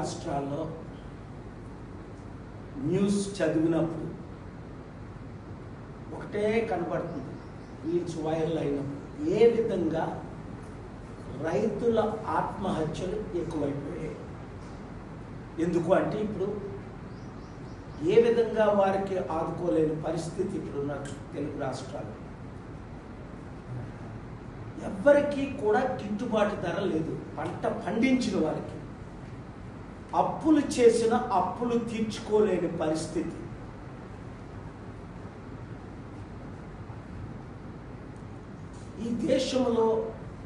రాష్ట్రాల్లో న్యూస్ చదివినప్పుడు ఒకటే కనబడుతుంది. రీల్స్ వైరల్ అయినప్పుడు. ఏ విధంగా రైతుల ఆత్మహత్యలు ఎక్కువైపోయాయి? ఎందుకు అంటే ఇప్పుడు ఏ విధంగా వారికి ఆదుకోలేని పరిస్థితి ఇప్పుడున్న తెలుగు రాష్ట్రాలు? ఎవ్వరికీ కూడా గిట్టుబాటు ధర లేదు. పంట పండించిన వారికి. అప్పులు చేసిన అప్పులు తీర్చుకోలేని పరిస్థితి. ఈ దేశంలో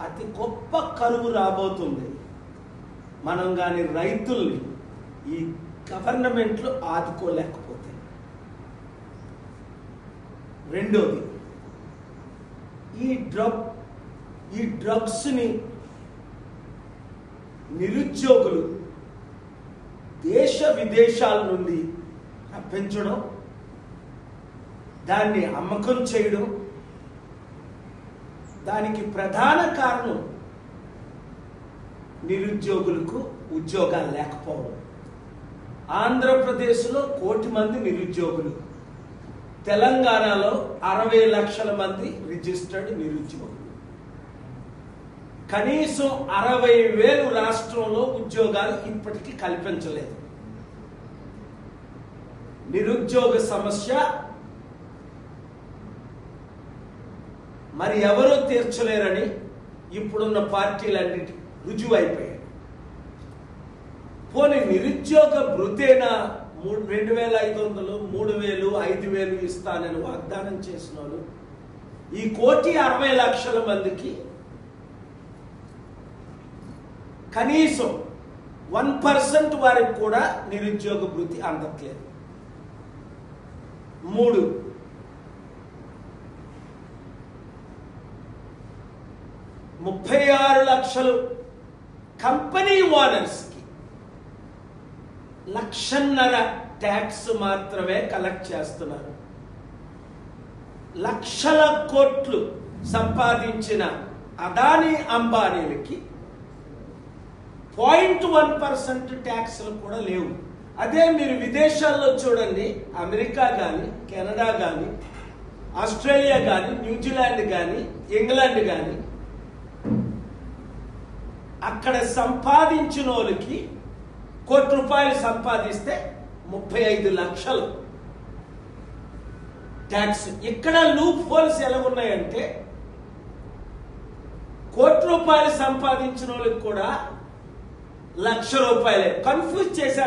అతి గొప్ప కరువు రాబోతుంది. మనం కానీ రైతుల్ని ఈ గవర్నమెంట్లు ఆదుకోలేకపోతే. రెండోది ఈ డ్రగ్ ఈ డ్రగ్స్ని నిరుద్యోగులు దేశ విదేశాల నుండి రప్పించడం దాన్ని అమ్మకం చేయడం దానికి ప్రధాన కారణం నిరుద్యోగులకు ఉద్యోగాలు లేకపోవడం. ఆంధ్రప్రదేశ్లో కోటి మంది నిరుద్యోగులు తెలంగాణలో అరవై లక్షల మంది రిజిస్టర్డ్ నిరుద్యోగులు. కనీసం అరవై వేలు రాష్ట్రంలో ఉద్యోగాలు ఇప్పటికీ కల్పించలేదు. నిరుద్యోగ సమస్య మరి ఎవరూ తీర్చలేరని ఇప్పుడున్న పార్టీలన్నిటి రుజువైపోయాయి. పోనీ నిరుద్యోగ భృతేనా మూడు రెండు వేల ఐదు వందలు మూడు వేలు ఐదు వేలు ఇస్తానని వాగ్దానం చేసిన వాళ్ళు ఈ కోటి అరవై లక్షల మందికి కనీసం వన్ పర్సెంట్ వారికి కూడా నిరుద్యోగ భృతి అందట్లేదు. మూడు ముప్పై ఆరు లక్షలు కంపెనీ ఓనర్స్కి లక్షన్నర ట్యాక్స్ మాత్రమే కలెక్ట్ చేస్తున్నారు. లక్షల కోట్లు సంపాదించిన అదానీ అంబానీలకి పాయింట్ వన్ పర్సెంట్ ట్యాక్స్లు కూడా లేవు. అదే మీరు విదేశాల్లో చూడండి అమెరికా కానీ కెనడా కానీ ఆస్ట్రేలియా కానీ న్యూజిలాండ్ కానీ ఇంగ్లాండ్ కానీ అక్కడ సంపాదించిన వాళ్ళకి కోటి రూపాయలు సంపాదిస్తే ముప్పై ఐదు లక్షలు. ట్యాక్స్ ఇక్కడ లూప్ హోల్స్ ఎలా ఉన్నాయంటే కోటి రూపాయలు సంపాదించిన వాళ్ళకి కూడా లక్ష రూపాయలే. కన్ఫ్యూజ్ చేశారు.